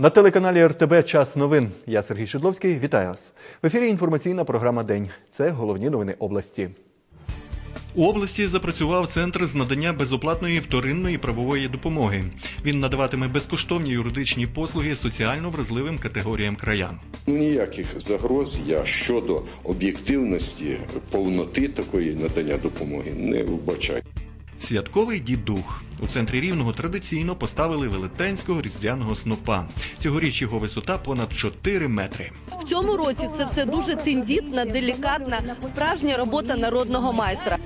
На телеканалі РТБ Час новин. Я Сергій Шедловський. Вітаю вас. В ефірі інформаційна програма День. Це головні новини області. У області запрацював центр з надання безоплатної вторинної правової допомоги. Він надаватиме безкоштовні юридичні послуги соціально вразливим категоріям краян. Ну, ніяких загроз я щодо об'єктивності, повноти такої надання допомоги не вбачаю. Святковий дідух. У центрі рівного традиційно поставили велетенського різдвяного снопа. Цьогоріч його висота понад 4 метри. В цьому році це все дуже тендітна, делікатна, справжня робота народного майстра.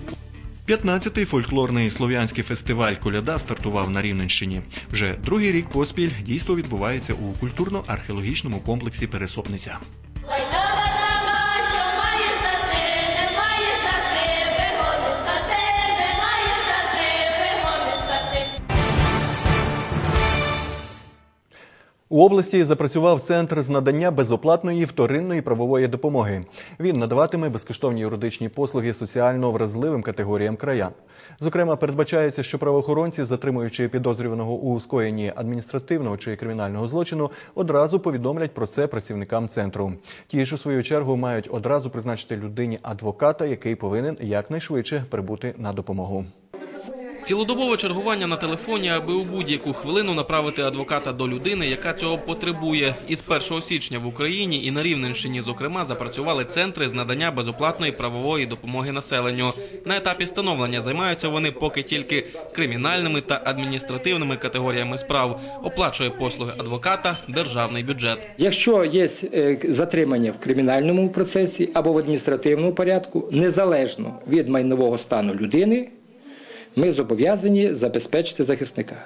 15-й фольклорний слов'янський фестиваль Коляда стартував на Рівненщині. Вже другий рік поспіль дійство відбувається у культурно-археологічному комплексі Пересопниця. У області запрацював центр з надання безоплатної вторинної правової допомоги. Він надаватиме безкоштовні юридичні послуги соціально вразливим категоріям краян. Зокрема, передбачається, що правоохоронці, затримуючи підозрюваного у скоєнні адміністративного чи кримінального злочину, одразу повідомлять про це працівникам центру. Ті ж у свою чергу мають одразу призначити людині адвоката, який повинен якнайшвидше прибути на допомогу. Цілодобове чергування на телефоні, аби у будь-яку хвилину направити адвоката до людини, яка цього потребує. Із 1 січня в Україні і на Рівненщині, зокрема, запрацювали центри з надання безоплатної правової допомоги населенню. На етапі становлення займаються вони поки тільки кримінальними та адміністративними категоріями справ. Оплачує послуги адвоката державний бюджет. Якщо є е, затримання в кримінальному процесі або в адміністративному порядку, незалежно від майнового стану людини, ми зобов'язані забезпечити захисника.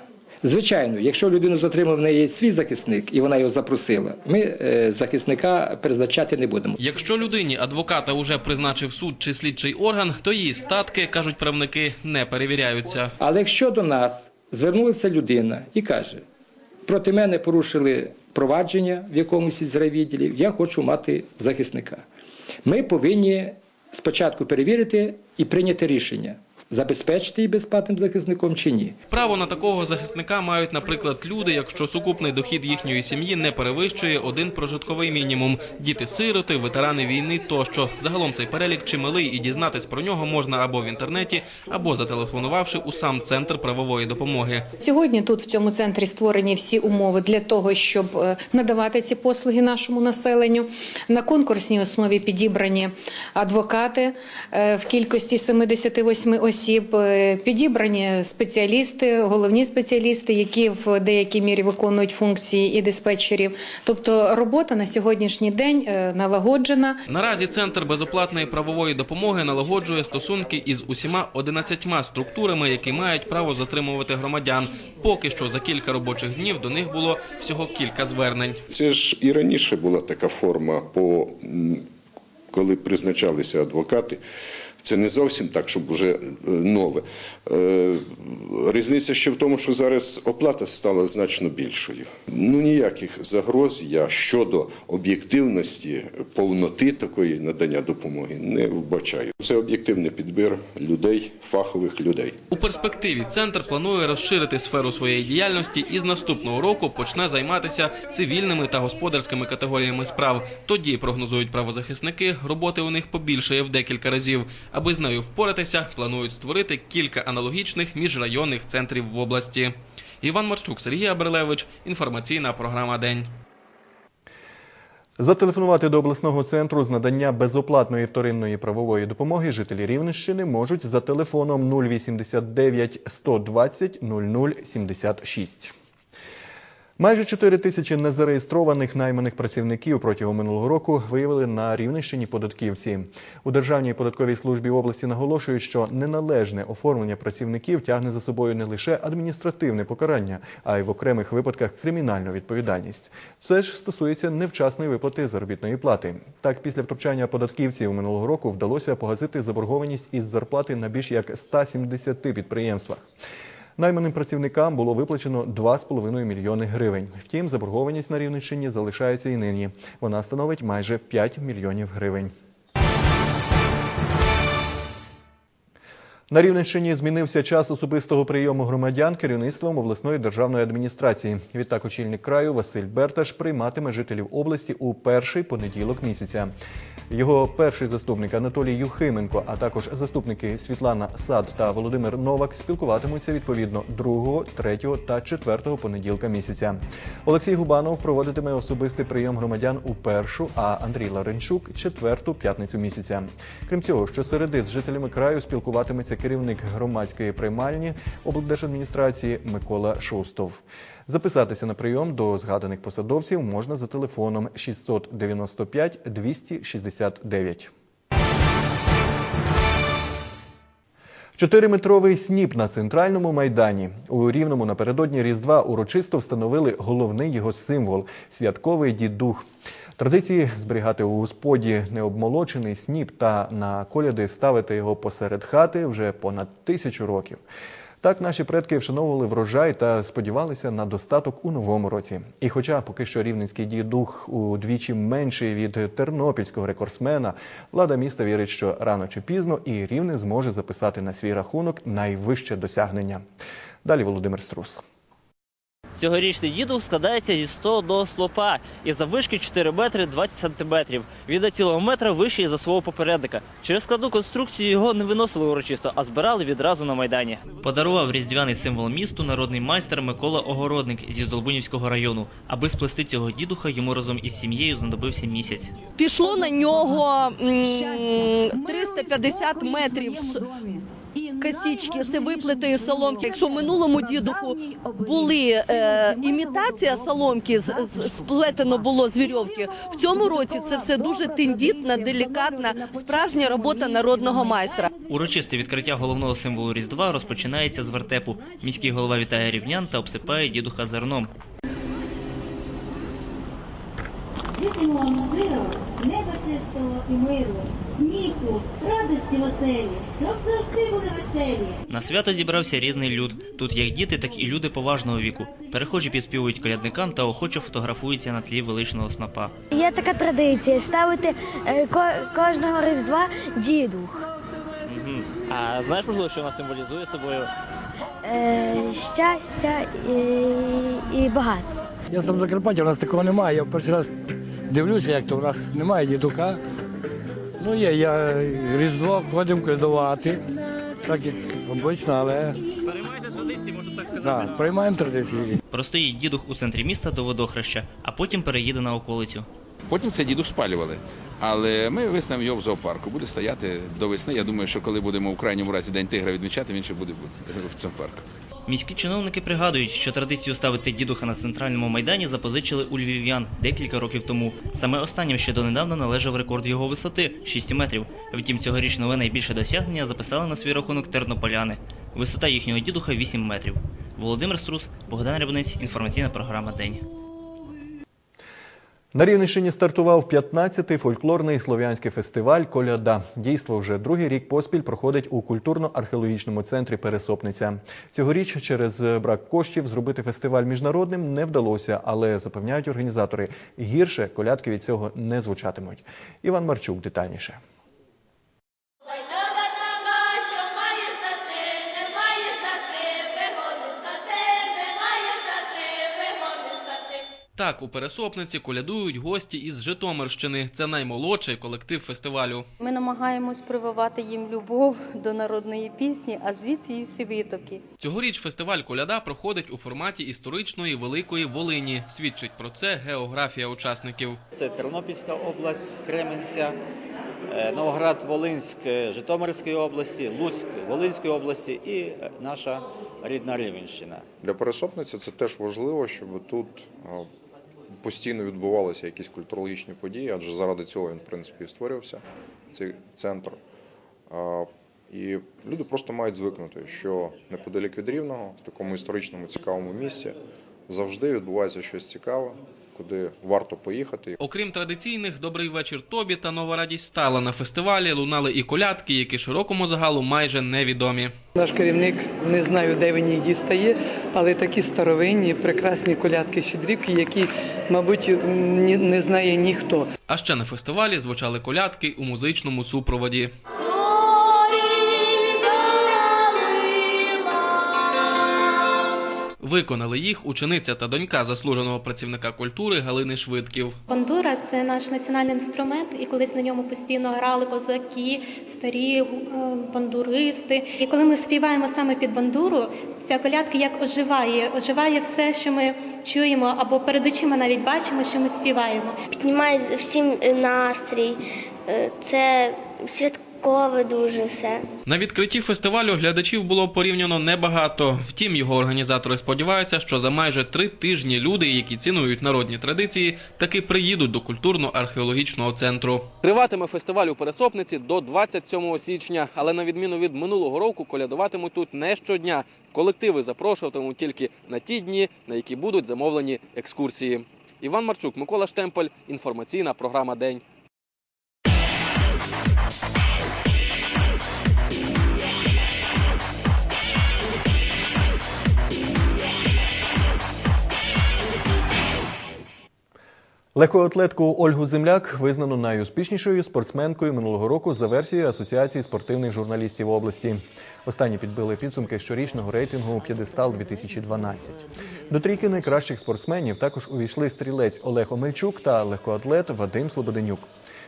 Звичайно, якщо людину затримав, в неї свій захисник і вона його запросила, ми е, захисника призначати не будемо. Якщо людині адвоката уже призначив суд чи слідчий орган, то її статки, кажуть правники, не перевіряються. Але якщо до нас звернулася людина і каже, проти мене порушили провадження в якомусь із райвідділів, я хочу мати захисника. Ми повинні спочатку перевірити і прийняти рішення, забезпечити її безплатним захисником чи ні. Право на такого захисника мають, наприклад, люди, якщо сукупний дохід їхньої сім'ї не перевищує один прожитковий мінімум. Діти-сироти, ветерани війни тощо. Загалом цей перелік чималий, і дізнатись про нього можна або в інтернеті, або зателефонувавши у сам центр правової допомоги. Сьогодні тут в цьому центрі створені всі умови для того, щоб е, надавати ці послуги нашому населенню. На конкурсній основі підібрані адвокати е, в кількості 78 осіб, е, підібрані спеціалісти, головні спеціалісти, які в деякій мірі виконують функції і диспетчерів. Тобто робота на сьогоднішній день е, налагоджена. Наразі центр безоплатної правової допомоги налагоджує стосунки із усіма 11 структурами, які мають право затримувати громадян. Поки що за кілька робочих днів до них було всього кілька звернень. Це ж і раніше була така форма, по, коли призначалися адвокати. Це не зовсім так, щоб вже е, нове. Е, Різниця ще в тому, що зараз оплата стала значно більшою. Ну ніяких загроз я щодо об'єктивності, повноти такої надання допомоги не вбачаю. Це об'єктивний підбір людей, фахових людей. У перспективі центр планує розширити сферу своєї діяльності і з наступного року почне займатися цивільними та господарськими категоріями справ. Тоді прогнозують правозахисники, роботи у них побільшає в декілька разів. Аби з нею впоратися, планують створити кілька аналогічних міжрайонних центрів в області. Іван Марчук, Сергій Аберлевич. Інформаційна програма День. Зателефонувати до обласного центру з надання безоплатної вторинної правової допомоги жителі Рівненщини можуть за телефоном 089 120 0076. Майже 4 тисячі незареєстрованих найманих працівників протягом минулого року виявили на Рівненщині податківці. У Державній податковій службі області наголошують, що неналежне оформлення працівників тягне за собою не лише адміністративне покарання, а й в окремих випадках кримінальну відповідальність. Це ж стосується невчасної виплати заробітної плати. Так, після втручання податківців минулого року вдалося погасити заборгованість із зарплати на більш як 170 підприємствах. Найманим працівникам було виплачено 2,5 мільйони гривень. Втім, заборгованість на Рівненщині залишається і нині. Вона становить майже 5 мільйонів гривень. На Рівненщині змінився час особистого прийому громадян керівництвом обласної державної адміністрації. Відтак очільник краю Василь Берташ прийматиме жителів області у перший понеділок місяця. Його перший заступник Анатолій Юхименко, а також заступники Світлана Сад та Володимир Новак спілкуватимуться відповідно 2, 3 та 4 понеділка місяця. Олексій Губанов проводитиме особистий прийом громадян у першу, а Андрій Ларенчук четверту п'ятницю місяця. Крім цього, щосереди з жителями краю спілкуватиметься керівник громадської приймальні облдержадміністрації Микола Шустов. Записатися на прийом до згаданих посадовців можна за телефоном 695 269. Чотириметровий сніп на центральному майдані у рівному напередодні Різдва урочисто встановили головний його символ святковий дідух. Традиції зберігати у господі необмолочений сніп та на коляди ставити його посеред хати вже понад тисячу років. Так наші предки вшановували врожай та сподівалися на достаток у новому році. І хоча поки що рівненський дідух удвічі менший від тернопільського рекордсмена, влада міста вірить, що рано чи пізно і рівне зможе записати на свій рахунок найвище досягнення. Далі Володимир Струс. Цьогорічний дідух складається зі 100 до слопа і заввишки 4 метри 20 сантиметрів. Він до цілого метра вищий за свого попередника. Через складну конструкцію його не виносили урочисто, а збирали відразу на майдані. Подарував різдвяний символ місту народний майстер Микола Огородник зі Здолбунівського району. Аби сплести цього дідуха, йому разом із сім'єю знадобився місяць. Пішло на нього м, 350 метрів косічки, це виплетої соломки. Якщо в минулому дідуху були е, імітація соломки, з, з- сплетено було з вірьовки, в цьому році це все дуже тендітна, делікатна, справжня робота народного майстра. Урочисте відкриття головного символу Різдва розпочинається з вертепу. Міський голова вітає рівнян та обсипає дідуха зерном. Вам щиро, неба чистого і миру, сміху, радості в оселі, щоб завжди були веселі. На свято зібрався різний люд. Тут як діти, так і люди поважного віку. Перехожі підспівують колядникам та охоче фотографуються на тлі величного снопа. Є така традиція ставити е, кожного різдва дідух. А знаєш, можливо, що вона символізує собою? Е, щастя і, і багатство. Я сам Закарпаття, у нас такого немає. Я в перший раз дивлюся, як то у нас немає дідука. Ну є, я Різдво ходимо колядувати, так як обично, але Переймайте традиції, можу так так, приймаємо традиції. Простоїть дідух у центрі міста до водохреща, а потім переїде на околицю. Потім цей дідух спалювали. Але ми виставимо його в зоопарку. Буде стояти до весни. Я думаю, що коли будемо в крайньому разі День тигра відмічати, він ще буде бути в цьому парку. Міські чиновники пригадують, що традицію ставити дідуха на центральному майдані запозичили у львів'ян декілька років тому. Саме останнім ще донедавна належав рекорд його висоти 6 метрів. Втім, цьогоріч нове найбільше досягнення записали на свій рахунок тернополяни. Висота їхнього дідуха 8 метрів. Володимир Струс, Богдан Рябинець, інформаційна програма День. На Рівненщині стартував 15-й фольклорний слов'янський фестиваль Коляда. Дійство вже другий рік поспіль проходить у культурно-археологічному центрі Пересопниця. Цьогоріч через брак коштів зробити фестиваль міжнародним не вдалося, але запевняють організатори, гірше колядки від цього не звучатимуть. Іван Марчук детальніше. Так, у Пересопниці колядують гості із Житомирщини. Це наймолодший колектив фестивалю. Ми намагаємось прививати їм любов до народної пісні, а звідси і всі витоки. Цьогоріч фестиваль Коляда проходить у форматі історичної Великої Волині. Свідчить про це географія учасників. Це Тернопільська область, Кременця, е, Новоград-Волинськ е, Житомирської області, Луцьк Волинської області і е, наша рідна Рівенщина. Для пересопниці це теж важливо, щоб тут постійно відбувалися якісь культурологічні події, адже заради цього він, в принципі, і створювався, цей центр. І люди просто мають звикнути, що неподалік від Рівного, в такому історичному цікавому місці, завжди відбувається щось цікаве, куди варто поїхати. Окрім традиційних «Добрий вечір тобі» та «Нова радість стала» на фестивалі лунали і колядки, які широкому загалу майже невідомі. Наш керівник не знаю, де він їх дістає, але такі старовинні, прекрасні колядки щедрівки, які, мабуть, ні- не знає ніхто. А ще на фестивалі звучали колядки у музичному супроводі. Виконали їх учениця та донька заслуженого працівника культури Галини Швидків. Бандура це наш національний інструмент, і колись на ньому постійно грали козаки, старі е, бандуристи. І коли ми співаємо саме під бандуру, ця колядка як оживає, оживає все, що ми чуємо, або перед очима навіть бачимо, що ми співаємо. Піднімає всім настрій. Е, Це святкове дуже все. На відкритті фестивалю глядачів було порівняно небагато. Втім, його організатори сподіваються, що за майже три тижні люди, які цінують народні традиції, таки приїдуть до культурно-археологічного центру. Триватиме фестиваль у Пересопниці до 27 січня, але на відміну від минулого року колядуватимуть тут не щодня. Колективи запрошуватимуть тільки на ті дні, на які будуть замовлені екскурсії. Іван Марчук, Микола Штемпель. Інформаційна програма День. Легкоатлетку Ольгу Земляк визнано найуспішнішою спортсменкою минулого року за версією Асоціації спортивних журналістів області. Останні підбили підсумки щорічного рейтингу «П'єдестал 2012». До трійки найкращих спортсменів також увійшли стрілець Олег Омельчук та легкоатлет Вадим Слободенюк.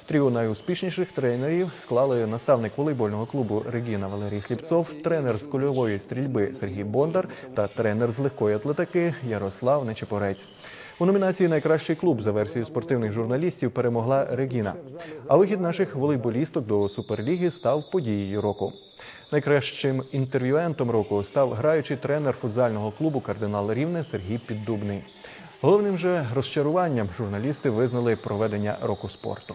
Тріо найуспішніших тренерів склали наставник волейбольного клубу Регіна Валерій Сліпцов, тренер з кульової стрільби Сергій Бондар та тренер з легкої атлетики Ярослав Нечепорець. У номінації Найкращий клуб за версією спортивних журналістів перемогла Регіна. А вихід наших волейболісток до суперліги став подією року. Найкращим інтерв'юентом року став граючий тренер футзального клубу Кардинал Рівне Сергій Піддубний. Головним же розчаруванням журналісти визнали проведення року спорту.